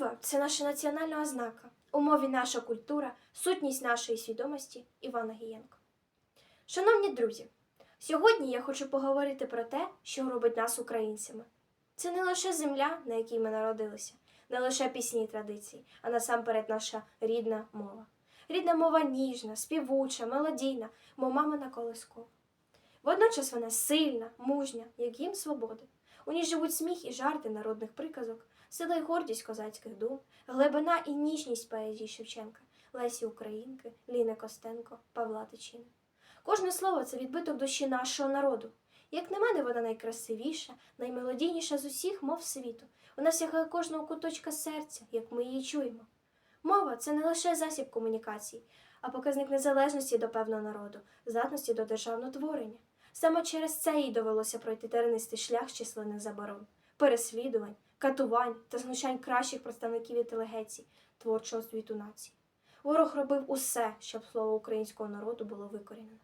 Мова це наша національна ознака. У мові наша культура, сутність нашої свідомості Івана Гієнко. Шановні друзі, сьогодні я хочу поговорити про те, що робить нас українцями. Це не лише земля, на якій ми народилися, не лише пісні і традиції, а насамперед наша рідна мова. Рідна мова ніжна, співуча, мелодійна, мов мамина колискова. Водночас вона сильна, мужня, як гімн свободи. У ній живуть сміх і жарти народних приказок, сила і гордість козацьких дум, глибина і ніжність поезії Шевченка, Лесі Українки, Ліни Костенко, Павла Тичини. Кожне слово це відбиток душі нашого народу. Як на мене, вона найкрасивіша, наймелодійніша з усіх мов світу. Вона сягає кожного куточка серця, як ми її чуємо. Мова це не лише засіб комунікації, а показник незалежності до певного народу, здатності до державного творення. Саме через це їй довелося пройти тернистий шлях численних заборон, переслідувань, катувань та знущань кращих представників інтелігенції, творчого світу нації. Ворог робив усе, щоб слово українського народу було викорінено.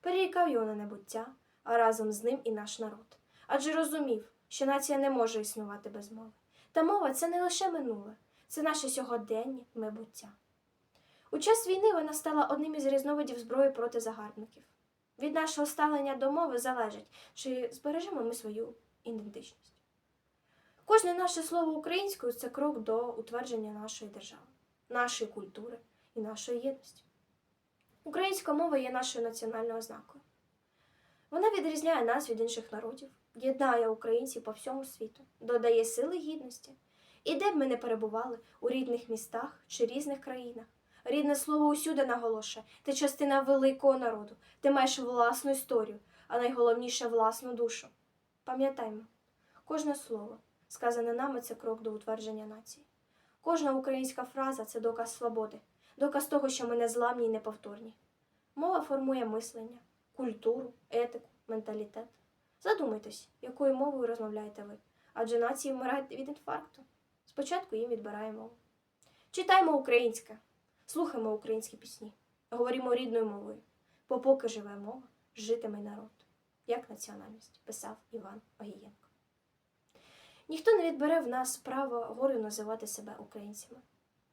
Перерікав його на небуття, а разом з ним і наш народ. Адже розумів, що нація не може існувати без мови. Та мова це не лише минуле, це наше сьогодення і майбуття. У час війни вона стала одним із різновидів зброї проти загарбників. Від нашого ставлення до мови залежить, чи збережемо ми свою ідентичність. Кожне наше слово українською це крок до утвердження нашої держави, нашої культури і нашої єдності. Українська мова є нашою національною ознакою. Вона відрізняє нас від інших народів, єднає українців по всьому світу, додає сили гідності. І де б ми не перебували у рідних містах чи різних країнах. Рідне слово усюди наголошує, ти частина великого народу, ти маєш власну історію, а найголовніше власну душу. Пам'ятаймо, кожне слово, сказане нами, це крок до утвердження нації. Кожна українська фраза це доказ свободи, доказ того, що ми не зламні і неповторні. Мова формує мислення, культуру, етику, менталітет. Задумайтесь, якою мовою розмовляєте ви, адже нації вмирають від інфаркту. Спочатку їм відбирає мову. Читаймо українське, слухаймо українські пісні, говоримо рідною мовою, бо поки живе мова, житиме народ, як національність, писав Іван Огієнко. Ніхто не відбере в нас право гордо називати себе українцями.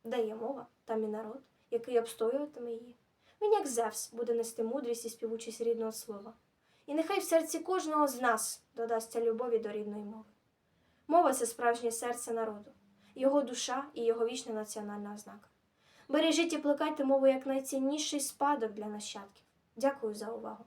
Де є мова, там і народ, який обстоюватиме її. Він, як Зевс, буде нести мудрість і співучість рідного слова. І нехай в серці кожного з нас додасться любові до рідної мови. Мова це справжнє серце народу, його душа і його вічна національна ознака. Бережіть і плекайте мову як найцінніший спадок для нащадків. Дякую за увагу.